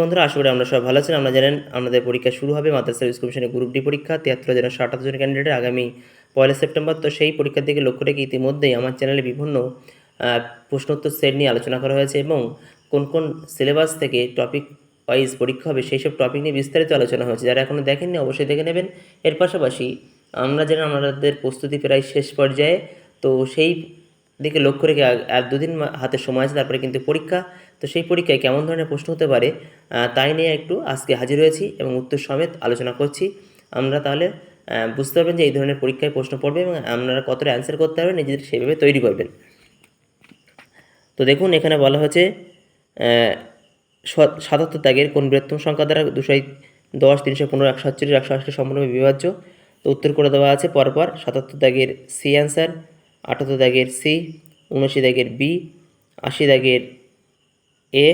বন্ধুরা, আশা করি আমরা সবাই ভালো আছেন। আমরা জানেন আমাদের পরীক্ষা শুরু হবে মাদ্রাসা সার্ভিস কমিশনের গ্রুপ ডি পরীক্ষা, তিয়াত্তর হাজার ষাট জন ক্যান্ডিডেটের আগামী পয়লা সেপ্টেম্বর। তো সেই পরীক্ষার দিকে লক্ষ্য রেখে ইতিমধ্যেই আমার চ্যানেলে বিভিন্ন প্রশ্নোত্তর সেট নিয়ে আলোচনা করা হয়েছে এবং কোন কোন সিলেবাস থেকে টপিক ওয়াইজ পরীক্ষা হবে সেই সব টপিক নিয়ে বিস্তারিত আলোচনা হয়েছে। যারা এখনও দেখেননি, অবশ্যই দেখে নেবেন। এর পাশাপাশি আমরা যেন আমাদের প্রস্তুতি প্রায় শেষ পর্যায়ে। তো সেই দিকে লক্ষ্য রেখে আর দুদিন হাতে সময় আছে, তারপরে কিন্তু পরীক্ষা। তো সেই পরীক্ষায় কেমন ধরনের প্রশ্ন হতে পারে তাই নিয়ে একটু আজকে হাজির হয়েছি এবং উত্তর সমেত আলোচনা করছি। আমরা তাহলে বুঝতে পারবেন যে এই ধরনের পরীক্ষায় প্রশ্ন পড়বে এবং আপনারা কতটা অ্যান্সার করতে পারবেন নিজেদের সেইভাবে তৈরি করবেন। তো দেখুন, এখানে বলা হয়েছে সাতাত্তর ত্যাগের কোন বৃহত্তম সংখ্যা দ্বারা দুশো দশ, তিনশো পনেরো, একশো সাতচল্লিশ একশো আশি সম্পূর্ণভাবে বিভাজ্য। তো উত্তর করে দেওয়া আছে পরপর, সাতাত্তর ত্যাগের সি অ্যান্সার আটাত্তর ত্যাগের সি, উনআশি ত্যাগের বি, আশি ত্যাগের এ,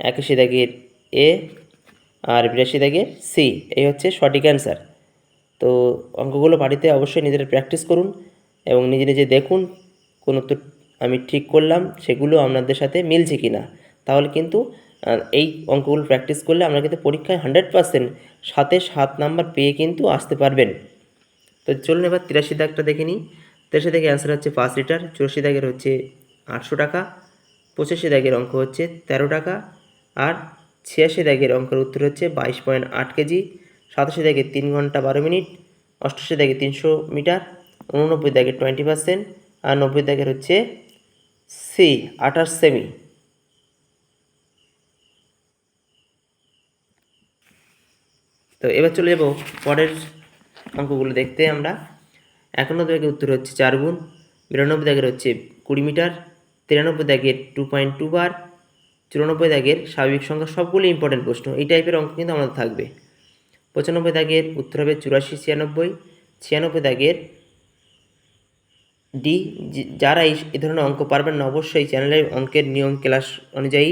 একাশি দাগের এ আর বিরাশি দাগের সি। এই হচ্ছে সঠিক অ্যান্সার তো অঙ্কগুলো বাড়িতে অবশ্যই নিজেরা প্র্যাকটিস করুন এবং নিজে নিজে দেখুন কোন উত্তর আমি ঠিক করলাম, সেগুলো আপনাদের সাথে মিলছে কি না তাহলে কিন্তু এই অঙ্কগুলো প্র্যাকটিস করলে আমরা কিন্তু পরীক্ষায় হান্ড্রেড পার্সেন্ট সাথে সাত নাম্বার পেয়ে কিন্তু আসতে পারবেন। তো চলুন এবার তিরাশি দাগটা দেখে নিই। তিরাশি দাগের অ্যান্সার হচ্ছে পাঁচ লিটার চুরাশি দাগের হচ্ছে আটশো টাকা। পঁচাশি দাগের অঙ্ক হচ্ছে তেরো টাকা, আর ছিয়াশি দাগের অঙ্কের উত্তর হচ্ছে বাইশ পয়েন্ট আট কেজি, সাতাশি দাগের তিন ঘণ্টা বারো মিনিট, অষ্টাশি দাগের তিনশো মিটার, উননব্বই দাগের টোয়েন্টি পার্সেন্ট, আর নব্বই দাগের হচ্ছে সি, আঠাশ সেমি। তো এবার চলে যাব পরের অঙ্কগুলো দেখতে আমরা। একান্ন দাগের উত্তর হচ্ছে চার গুণ, বিরানব্বই দাগের হচ্ছে কুড়ি মিটার তিরানব্বই দাগের টু পয়েন্ট টু বার, চুরানব্বই দাগের স্বাভাবিক সংখ্যা সবগুলো ইম্পর্টেন্ট প্রশ্ন। এই টাইপের অঙ্ক কিন্তু আমাদের থাকবে। পঁচানব্বই দাগের উত্তর হবে চুরাশি ছিয়ানব্বই ছিয়ানব্বই দাগের ডি যারা এই এই ধরনের অঙ্ক পারবেন না, অবশ্যই চ্যানেলের অঙ্কের নিয়ম ক্লাস অনুযায়ী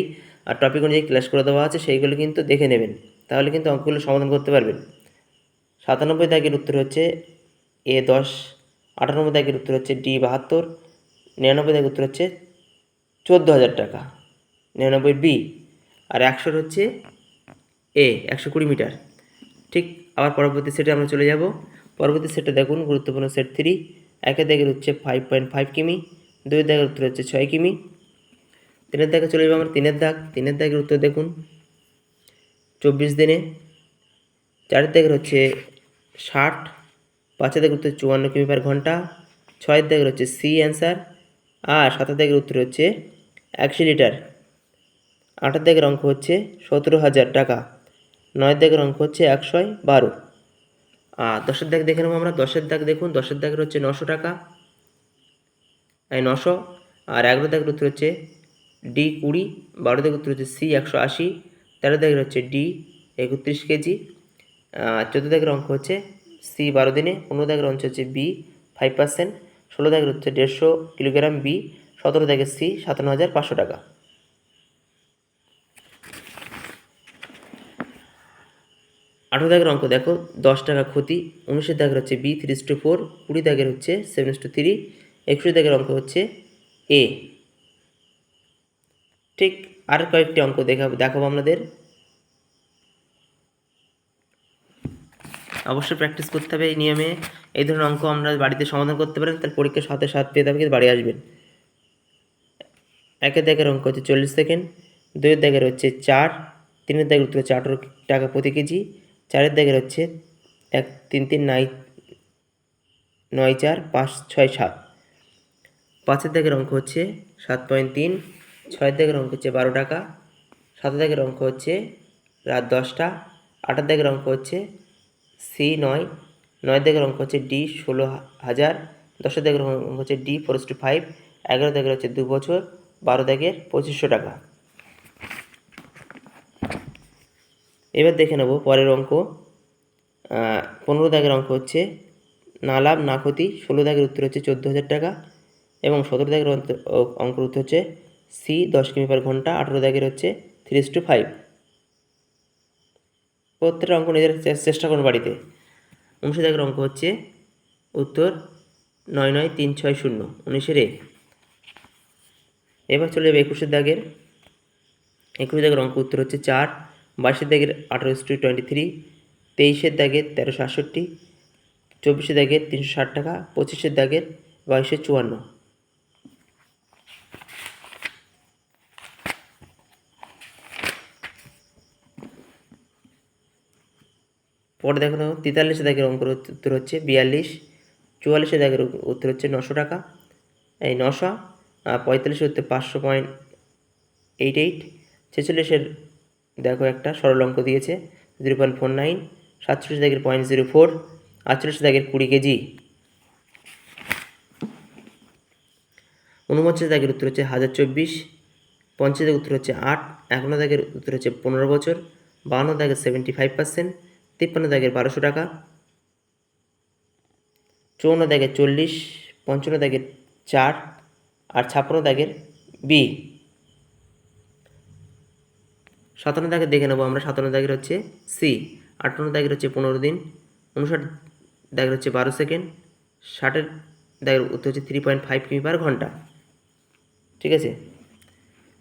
আর টপিক অনুযায়ী ক্লাস করে দেওয়া আছে, সেইগুলো কিন্তু দেখে নেবেন। তাহলে কিন্তু অঙ্কগুলো সমাধান করতে পারবেন। সাতানব্বই দাগের উত্তর হচ্ছে এ দশ, আটানব্বই দাগের উত্তর হচ্ছে ডি বাহাত্তর, নিরানব্বই দাগের উত্তর হচ্ছে চোদ্দ হাজার টাকা, নিরানব্বই বি, আর একশোর হচ্ছে এ, একশো কুড়ি মিটার। ঠিক আবার পরবর্তী সেটে আমরা চলে যাব। পরবর্তী সেটে দেখুন, গুরুত্বপূর্ণ সেট থ্রি। একের দাগের হচ্ছে ফাইভ পয়েন্ট ফাইভ কিমি দুই দাগের উত্তর হচ্ছে ছয় কিমি। তিনের দাগে চলে যাব আমরা, তিনের দাগ। তিনের দাগের উত্তর দেখুন, চব্বিশ দিনে। চারের দাগের হচ্ছে ষাট, পাঁচের দাগের উত্তর চুয়ান্ন কিমি পার ঘণ্টা। ছয়ের দাগের হচ্ছে সি অ্যান্সার আর সাতের দাগের উত্তর হচ্ছে একশো লিটার। আটের দাগের অঙ্ক হচ্ছে সতেরো হাজার টাকা। নয়ের দাগের অঙ্ক হচ্ছে একশোয় বারো। আর দশের দাগ দেখে নেব আমরা। দশের দাগ দেখুন, দশের দাগের হচ্ছে নশো টাকা। এই নশো। আর এগারো দাগের উত্তর হচ্ছে ডি কুড়ি। বারো দাগের উত্তর হচ্ছে সি একশো আশি। তেরো দাগের হচ্ছে ডি একত্রিশ কেজি। চোদ্দ দাগের অঙ্ক হচ্ছে সি বারো দিনে। পনেরো দাগের অঙ্ক হচ্ছে বি ফাইভ পার্সেন্ট। ষোলো দাগের হচ্ছে দেড়শো কিলোগ্রাম বি। সতেরো দাগের সি, সাতান্ন হাজার পাঁচশো টাকা। আঠেরো দাগের অঙ্ক দেখো, দশ টাকা ক্ষতি, উনিশের দাগের হচ্ছে বি থ্রি টু ফোর কুড়ি দাগের হচ্ছে সেভেন টু থ্রি একুশ দাগের অঙ্ক হচ্ছে এ ঠিক আর কয়েকটি অঙ্ক দেখাবো দেখাবো আপনাদের। অবশ্যই প্র্যাকটিস করতে হবে এই নিয়মে। এই ধরনের অঙ্ক আমরা বাড়িতে সমাধান করতে পারেন তার পরীক্ষার সাথে সাথ পেয়ে কিন্তু বাড়ি আসবেন। একের দাগের অঙ্ক হচ্ছে চল্লিশ সেকেন্ড, দুইয়ের দাগের হচ্ছে চার, তিনের দাগের উত্তর আঠেরো টাকা প্রতি কেজি, চারের দাগের হচ্ছে এক, তিন তিন, নয় নয়, চার, পাঁচ, ছয়, সাত। পাঁচের দাগের অঙ্ক হচ্ছে সাত পয়েন্ট তিন, ছয়ের দাগের অঙ্ক হচ্ছে বারো টাকা, সাতের দাগের অঙ্ক হচ্ছে রাত দশটা, আটের দাগের অঙ্ক হচ্ছে সি নয় নয় দাগের অঙ্ক হচ্ছে ডি ষোলো হাজার, দশের দাগের অঙ্ক হচ্ছে ডি ফোর টু ফাইভ এগারো দাগের হচ্ছে দু বছর বারো দাগের পঁচিশশো টাকা। এবার দেখে নেব পরের অঙ্ক। পনেরো দাগের অঙ্ক হচ্ছে, না লাভ, না ক্ষতি। ষোলো দাগের উত্তর হচ্ছে চোদ্দ হাজার টাকা এবং সতেরো দাগের অঙ্কের উত্তর হচ্ছে সি, দশ কিমি পার ঘণ্টা। আঠেরো দাগের হচ্ছে থ্রি টু ফাইভ। প্রত্যেকটা অঙ্ক নিজের চেষ্টা করুন বাড়িতে। উনিশ দাগের অঙ্ক হচ্ছে উত্তর নয় নয় তিন ছয় শূন্য, উনিশের এ এবার চলে যাবে একুশের দাগের। একুশ দাগের অঙ্ক উত্তর হচ্ছে চার, বাইশের দাগের আঠারো টু টোয়েন্টি থ্রি তেইশের দাগের তেরোশো আটষট্টি চব্বিশের দাগের তিনশো ষাট টাকা, পঁচিশের দাগের বাইশশো চুয়ান্ন। পরে দেখো তো তেতাল্লিশে দাগের অঙ্কের উত্তর হচ্ছে বিয়াল্লিশ চুয়াল্লিশে দাগের উত্তর হচ্ছে নশো টাকা। এই নশো আর পঁয়তাল্লিশের উত্তর পাঁচশো পয়েন্ট এইট এইট ছেচল্লিশের দেখো একটা সরল অঙ্ক দিয়েছে জিরো পয়েন্ট ফোর নাইন সাতচল্লিশ দাগের পয়েন্ট জিরো ফোর আটচল্লিশ দাগের কুড়ি কেজি। উনপঞ্চাশ দাগের উত্তর হচ্ছে হাজার চব্বিশ। পঞ্চাশ দাগের উত্তর হচ্ছে আট। একান্ন দাগের উত্তর হচ্ছে পনেরো বছর। বাহান্ন দাগের সেভেন্টি ফাইভ পার্সেন্ট তিপ্পান্ন দাগের বারোশো টাকা। চৌন্ন দাগের চল্লিশ। পঞ্চান্ন দাগের চার। আর ছাপ্পান্ন দাগের বি সাতান্ন দাগের দেখে নেব আমরা, সাতান্ন দাগের হচ্ছে সি আটান্ন দাগের হচ্ছে পনেরো দিন, উনষাট দাগের হচ্ছে বারো সেকেন্ড ষাটের দাগের উত্তর হচ্ছে থ্রি পয়েন্ট ফাইভ কিমি পার ঘণ্টা। ঠিক আছে?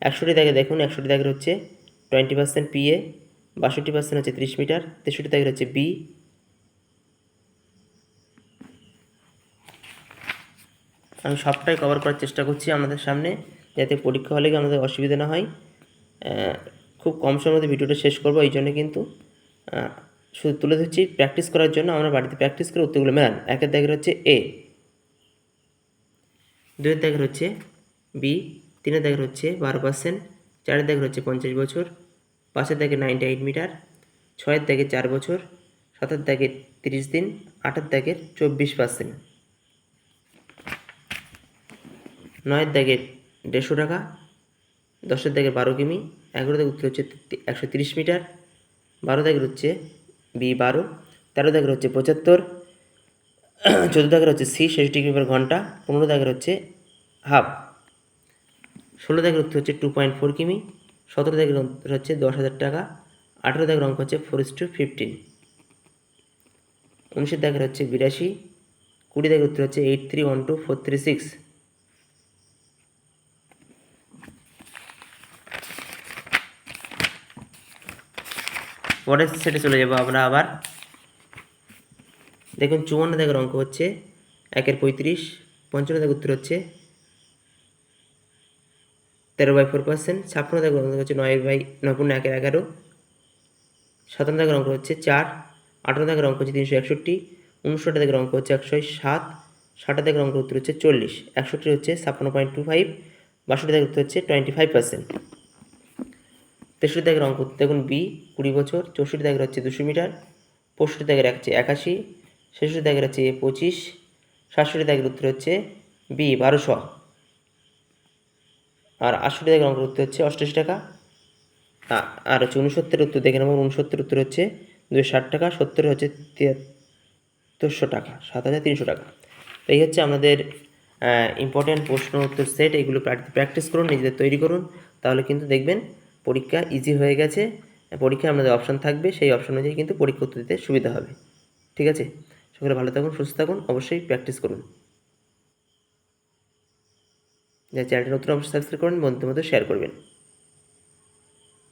একষট্টি দাগে দেখুন, একষট্টি দাগের হচ্ছে টোয়েন্টি পার্সেন্ট পিএ বাষট্টি পার্সেন্ট হচ্ছে ত্রিশ মিটার, তেষট্টি দাগের হচ্ছে বি আমি সবটাই কভার করার চেষ্টা করছি আমাদের সামনে, যাতে পরীক্ষা হলে কি আমাদের অসুবিধা না হয়। খুব কম সময়ের মধ্যে ভিডিওটা শেষ করব, এই জন্য কিন্তু শুধু তুলে ধরছি প্র্যাকটিস করার জন্য, আমরা বাড়িতে প্র্যাকটিস করে উত্তরগুলো মেলান। একের দাগের হচ্ছে এ দুয়ের দাগের হচ্ছে বি তিনের দাগের হচ্ছে বারো পার্সেন্ট চারের দাগের হচ্ছে পঞ্চাশ বছর, পাঁচের দাগের নাইনটি এইট মিটার ছয়ের দাগের চার বছর, সাতের দাগের তিরিশ দিন, আটের দাগের চব্বিশ পার্সেন্ট নয়ের দাগের দেড়শো টাকা, দশের দাগের বারো কিমি, এগারো দাগের উত্তর হচ্ছে একশো তিরিশ মিটার, বারো দাগের হচ্ছে বি বারো, তেরো দাগের হচ্ছে পঁচাত্তর, চোদ্দ দাগের হচ্ছে সি, ছেষট্টি কিমি পার ঘণ্টা, পনেরো দাগের হচ্ছে হাফ। ষোলো দাগের উত্তর হচ্ছে টু পয়েন্ট ফোর কিমি, সতেরো দাগের উত্তর হচ্ছে দশ হাজার টাকা, আঠেরো দাগের অঙ্ক হচ্ছে ফোর ইস টু ফিফটিন উনিশের দাগের হচ্ছে বিরাশি, কুড়ি দাগের উত্তর হচ্ছে eight three one two four three six পরের সেটে চলে যাব আমরা আবার। দেখুন চুয়ান্ন দাগের অঙ্ক হচ্ছে একের পঁয়ত্রিশ পঞ্চান্ন দাগের উত্তর হচ্ছে তেরো বাই ফোর পার্সেন্ট ছাপ্পান্ন দাগের অঙ্ক হচ্ছে নয় বাই নয় পূর্ণ একের এগারো সাতান্ন দাগের অঙ্ক হচ্ছে চার আটান্ন দাগের অঙ্ক হচ্ছে তিনশো একষট্টি উনষাট দাগের অঙ্ক হচ্ছে একশো সাত ষাট দাগের অঙ্ক উত্তর হচ্ছে চল্লিশ, একষট্টি হচ্ছে ছাপ্পান্ন পয়েন্ট টু ফাইভ বাষট্টি দাগের উত্তর হচ্ছে টোয়েন্টি ফাইভ পার্সেন্ট। তেষট্টি দাগের অঙ্ক দেখুন বি, কুড়ি বছর, চৌষট্টি দাগের হচ্ছে দুশো মিটার, পঁয়ষট্টি দাগের হচ্ছে একাশি, ছেষট্টি দাগের হচ্ছে পঁচিশ, সাতষট্টি দাগের উত্তর হচ্ছে বি, বারোশো। আর আটষট্টি দাগের অঙ্কের উত্তর হচ্ছে অষ্টাশি টাকা। আর হচ্ছে উনসত্তরের উত্তর দেখে নেব উনসত্তর উত্তর হচ্ছে দুশো ষাট টাকা সত্তর হচ্ছে তিয়াত্তরশো টাকা, সাত হাজার তিনশো টাকা। এই হচ্ছে আমাদের ইম্পর্ট্যান্ট প্রশ্ন উত্তর সেট এগুলো প্র্যাকটিস করুন, নিজেদের তৈরি করুন, তাহলে কিন্তু দেখবেন পরীক্ষা ইজি হয়ে গেছে, পরীক্ষায় আপনাদের অপশান থাকবে, সেই অপশান অনুযায়ী কিন্তু পরীক্ষা উত্তর দিতে সুবিধা হবে। ঠিক আছে? সকলে ভালো থাকুন, সুস্থ থাকুন, অবশ্যই প্র্যাকটিস করুন। যা চ্যানেলটি নতুন, অবশ্যই সাবস্ক্রাইব করুন, বন্ধুদের মধ্যে শেয়ার করবেন।